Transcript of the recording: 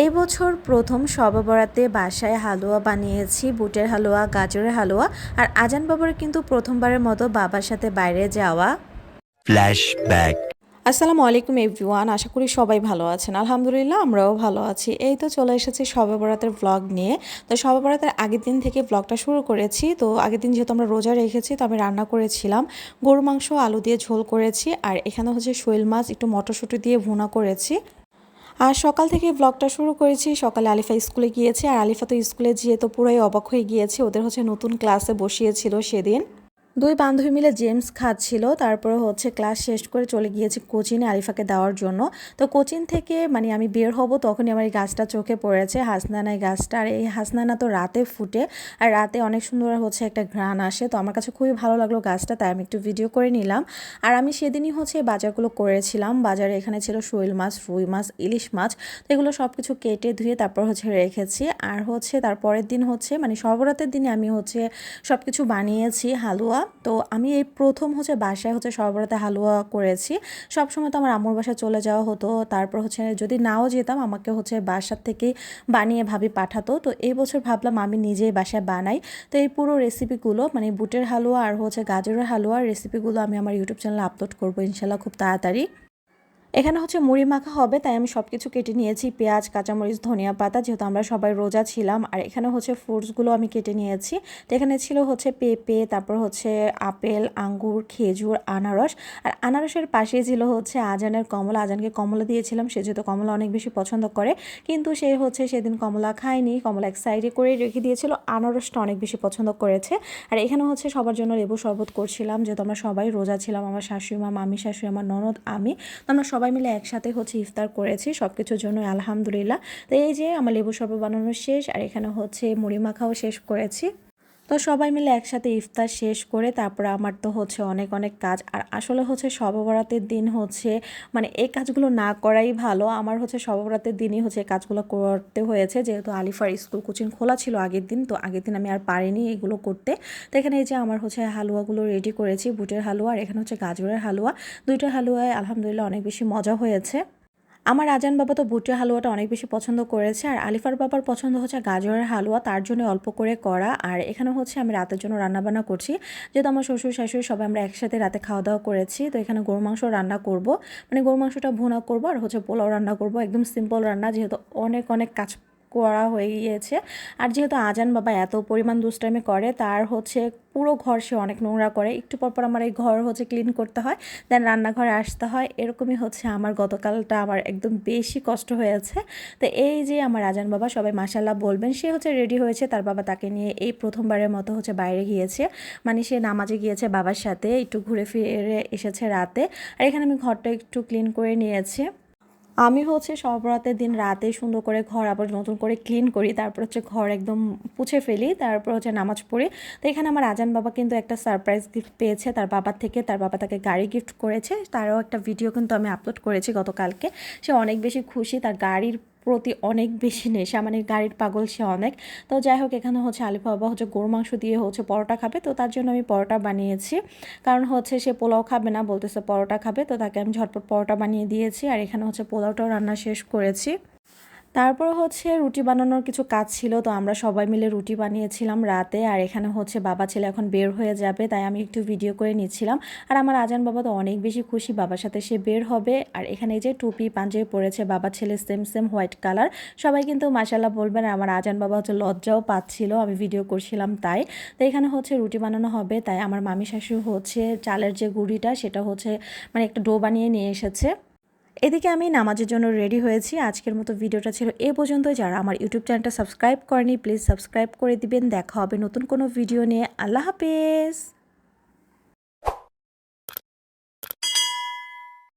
এই বছর প্রথম সবাবরাতে বাসায় হালুয়া বানিয়েছি বুটের হালুয়া গাজরের হালুয়া আর আজান বাবার কিন্তু প্রথমবারের মতো বাবার সাথে বাইরে যাওয়া। ফ্ল্যাশব্যাক আসসালামু আলাইকুম এভরিওয়ান আশা করি সবাই ভালো আছেন। আলহামদুলিল্লাহ আমরাও ভালো আছি। এই তো চলে এসেছি শবে বরাতের ব্লগ নিয়ে। তো শবে বরাতের আগের দিন থেকে ব্লগটা শুরু করেছি। তো আগের দিন যেহেতু আমরা রোজা রেখেছি তো আমি রান্না করেছিলাম। গরু মাংস আলু দিয়ে ঝোল করেছি আর এখানে হচ্ছে শৈল মাছ একটু মটরশুঁটি দিয়ে ভুনা করেছি। আর সকাল থেকে ব্লগটা শুরু করেছি। সকালে আলিফা স্কুলে গিয়েছে, আর আলিফা তো স্কুলে যেয়ে তো পুরোই অবাক হয়ে গিয়েছে। ওদের হচ্ছে নতুন ক্লাসে বসিয়েছিল সেদিন। দুই বান্ধবী মিলে জেমস খাচ্ছিল, তারপরে হচ্ছে ক্লাস শেষ করে চলে গিয়েছি কোচিনে আলিফাকে দেওয়ার জন্য। তো কোচিন থেকে মানে আমি বের হব তখনই আমার এই গাছটা চোখে পড়েছে, হাসনানা গাছটা। আর এই হাসনানা তো রাতে ফুটে আর রাতে অনেক সুন্দর হচ্ছে একটা ঘ্রাণ আসে। তো আমার কাছে খুবই ভালো লাগল গাছটা, তাই আমি একটু ভিডিও করে নিলাম। আর আমি সেদিনই হচ্ছে বাজারগুলো করেছিলাম। বাজারে এখানে ছিল শৈল মাছ, রুই মাছ, ইলিশ মাছ। তো এগুলো সব কিছু কেটে ধুয়ে তারপর হচ্ছে রেখেছি। আর হচ্ছে তারপরের দিন হচ্ছে মানে সবরাতের দিনে আমি হচ্ছে সব কিছু বানিয়েছি, হালুয়া। তো আমি এই প্রথম হচ্ছে বাসায় হচ্ছে সর্বরাতে হালুয়া করেছি। সবসময় তো আমার আম্মুর বাসায় চলে যাওয়া হতো। তারপর হচ্ছে যদি নাও যেতাম আমাকে হচ্ছে বাসার থেকে বানিয়ে ভাবি পাঠাতো। তো এই বছর ভাবলাম আমি নিজেই বাসায় বানাই। তো এই পুরো রেসিপিগুলো মানে বুটের হালুয়া আর হচ্ছে গাজরের হালুয়ার রেসিপিগুলো আমি আমার ইউটিউব চ্যানেলে আপলোড করব ইনশাল্লাহ খুব তাড়াতাড়ি। এখানে হচ্ছে মুড়ি মাখা হবে, তাই আমি সব কিছু কেটে নিয়েছি। পেঁয়াজ, কাঁচামরিচ, ধনিয়া পাতা, যেহেতু আমরা সবাই রোজা ছিলাম, আর এখানে হচ্ছে ফ্রুটসগুলো আমি কেটে নিয়েছি। তো এখানে ছিল হচ্ছে পেঁপে, তারপর হচ্ছে আপেল, আঙ্গুর, খেজুর, আনারস। আর আনারসের পাশে ছিল হচ্ছে আজানের কমলা। আজানকে কমলা দিয়েছিলাম, সে যেহেতু কমলা অনেক বেশি পছন্দ করে, কিন্তু সে হচ্ছে সেদিন কমলা খায়নি। কমলা এক সাইডে করে রেখে দিয়েছিল, আনারসটা অনেক বেশি পছন্দ করেছে। আর এখানে হচ্ছে সবার জন্য লেবু শরবত করছিলাম, যেহেতু আমরা সবাই রোজা ছিলাম, আমার শাশুড়ি মা, মামি শাশুড়ি, আমার ননদ, আমি। তো আমরা সবাই মিলে একসাথে হচ্ছে ইফতার করেছি সব কিছুর জন্য আলহামদুলিল্লাহ। তো এই যে আমার লেবু শরবত বানানো শেষ, আর এখানে হচ্ছে মুড়ি মাখাও শেষ করেছি। তো সবাই মিলে একসাথে ইফতার শেষ করে তারপরে আমার তো হচ্ছে অনেক অনেক কাজ। আর আসলে হচ্ছে সববরাতের দিন হচ্ছে মানে এই কাজগুলো না করাই ভালো। আমার হচ্ছে সববরাতের দিনই হচ্ছে কাজগুলো করতে হয়েছে। যেহেতু আলিফার স্কুল কোচিং খোলা ছিল আগের দিন, তো আগের দিন আমি আর পারিনি এগুলো করতে। তো এখানে এই যে আমার হচ্ছে হালুয়াগুলো রেডি করেছি, বুটের হালুয়া আর এখানে হচ্ছে গাজরের হালুয়া। দুইটা হালুয়ায় আলহামদুলিল্লাহ অনেক বেশি মজা হয়েছে। আমার আজান বাবা তো বুটের হালুয়াটা অনেক বেশি পছন্দ করেছে, আর আলিফার বাবার পছন্দ হচ্ছে গাজরের হালুয়া, তার জন্য অল্প করে করা আর এখানে হচ্ছে আমি রাতের জন্য রান্নাবান্না করছি। যেহেতু আমার শ্বশুর, শাশুড়ি সবাই আমরা একসাথে রাতে খাওয়া দাওয়া করেছি, তো এখানে গরু মাংস রান্না করব। মানে গরু মাংসটা ভুনা করব, আর হচ্ছে পোলাও রান্না করব, একদম সিম্পল রান্না, যেহেতু অনেক অনেক কাজ করা হয়ে গিয়েছে। আর যেহেতু আজান বাবা এত পরিমাণ দুষ্টামি করে, তার হচ্ছে পুরো ঘর সে অনেক নোংরা করে। একটু পর পর আমার এই ঘর হচ্ছে ক্লিন করতে হয় দেন রান্নাঘরে আসতে হয়। এরকমই হচ্ছে আমার গতকালটা আমার একদম বেশি কষ্ট হয়েছে। তো এই যে আমার আজান বাবা, সবাই মাসাল্লাহ বলবেন, সে হচ্ছে রেডি হয়েছে। তার বাবা তাকে নিয়ে এই প্রথমবারের মতো হচ্ছে বাইরে গিয়েছে। মানে সে নামাজে গিয়েছে বাবার সাথে, একটু ঘুরে ফিরে এসেছে রাতে। আর এখানে আমি ঘরটা একটু ক্লিন করে নিয়েছি। আমি হচ্ছে সব রাতের দিন রাতে সুন্দর করে ঘর আবার নতুন করে ক্লিন করি, তারপর হচ্ছে ঘর একদম পুছে ফেলি, তারপর হচ্ছে নামাজ পড়ি। তো এখানে আমার আজান বাবা কিন্তু একটা সারপ্রাইজ গিফট পেয়েছে, তার বাবার থেকে, তার বাবা তাকে গাড়ি গিফট করেছে। তারও একটা ভিডিও কিন্তু আমি আপলোড করেছি গতকালকে। সে অনেক বেশি খুশি, তার গাড়ির প্রতি অনেক বেশি নেশা মানে গাড়ির পাগল সে অনেক। তো যাই হোক, এখানে হচ্ছে আলিফ বাবা হচ্ছে গরু মাংস দিয়ে হচ্ছে পরোটা খাবে। তো তার জন্য আমি পরোটা বানিয়েছি। কারণ হচ্ছে সে পোলাও খাবে না, বলতেছে পরোটা খাবে। তো তাকে আমি ঝটপট পরোটা বানিয়ে দিয়েছি। আর এখানে হচ্ছে পোলাওটাও রান্না শেষ করেছি। তারপর হচ্ছে রুটি বানানোর কিছু কাজ ছিল, তো আমরা সবাই মিলে রুটি বানিয়েছিলাম রাতে, আর এখানে হচ্ছে বাবা ছেলে এখন বের হয়ে যাবে, তাই আমি একটু ভিডিও করে নিচ্ছিলাম। আর আমার আজান বাবা তো অনেক বেশি খুশি, বাবার সাথে সে বের হবে। আর এখানে যে টুপি, পাঞ্জাবি পরেছে, বাবা ছেলে সেম সেম হোয়াইট কালার সবাই কিন্তু মাসাল্লাহ বলবেন আর আমার আজান বাবা হচ্ছে লজ্জাও পাচ্ছিল, আমি ভিডিও করছিলাম তাই। তো এখানে হচ্ছে রুটি বানানো হবে, তাই আমার মামি শাশু হচ্ছে চালের যে গুঁড়িটা, সেটা হচ্ছে মানে একটা ডো বানিয়ে নিয়ে এসেছে। এদিকে আমি নামাজের জন্য রেডি হয়েছি। আজকের মতো ভিডিওটা ছিল এ পর্যন্ত যারা আমার ইউটিউব চ্যানেলটা সাবস্ক্রাইব করেনি প্লিজ সাবস্ক্রাইব করে দিবেন। দেখা হবে নতুন কোনো ভিডিও নিয়ে। আল্লাহ হাফেজ!